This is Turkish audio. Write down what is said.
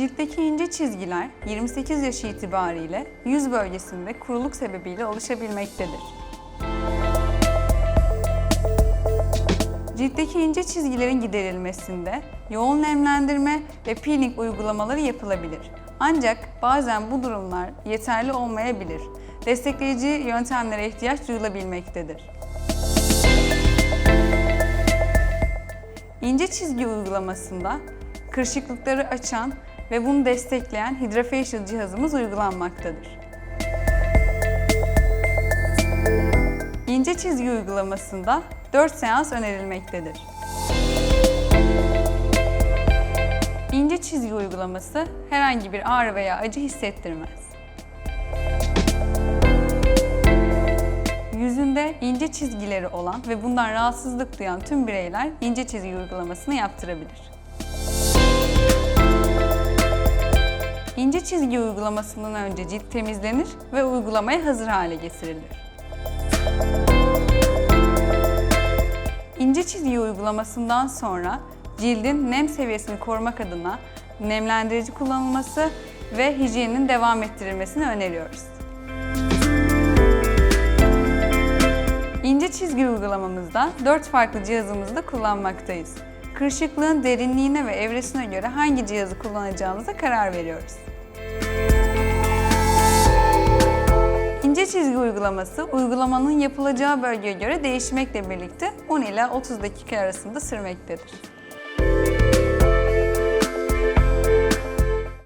Ciltteki ince çizgiler 28 yaş itibariyle yüz bölgesinde kuruluk sebebiyle oluşabilmektedir. Ciltteki ince çizgilerin giderilmesinde yoğun nemlendirme ve peeling uygulamaları yapılabilir. Ancak bazen bu durumlar yeterli olmayabilir. Destekleyici yöntemlere ihtiyaç duyulabilmektedir. İnce çizgi uygulamasında kırışıklıkları açan ve bunu destekleyen Hydrafacial cihazımız uygulanmaktadır. İnce çizgi uygulamasında 4 seans önerilmektedir. İnce çizgi uygulaması herhangi bir ağrı veya acı hissettirmez. Yüzünde ince çizgileri olan ve bundan rahatsızlık duyan tüm bireyler ince çizgi uygulamasını yaptırabilir. İnce çizgi uygulamasından önce cilt temizlenir ve uygulamaya hazır hale getirilir. İnce çizgi uygulamasından sonra cildin nem seviyesini korumak adına nemlendirici kullanılması ve hijyenin devam ettirilmesini öneriyoruz. İnce çizgi uygulamamızda 4 farklı cihazımızı da kullanmaktayız. Kırışıklığın derinliğine ve evresine göre hangi cihazı kullanacağımıza karar veriyoruz. İnce çizgi uygulaması uygulamanın yapılacağı bölgeye göre değişmekle birlikte 10 ila 30 dakika arasında sürmektedir.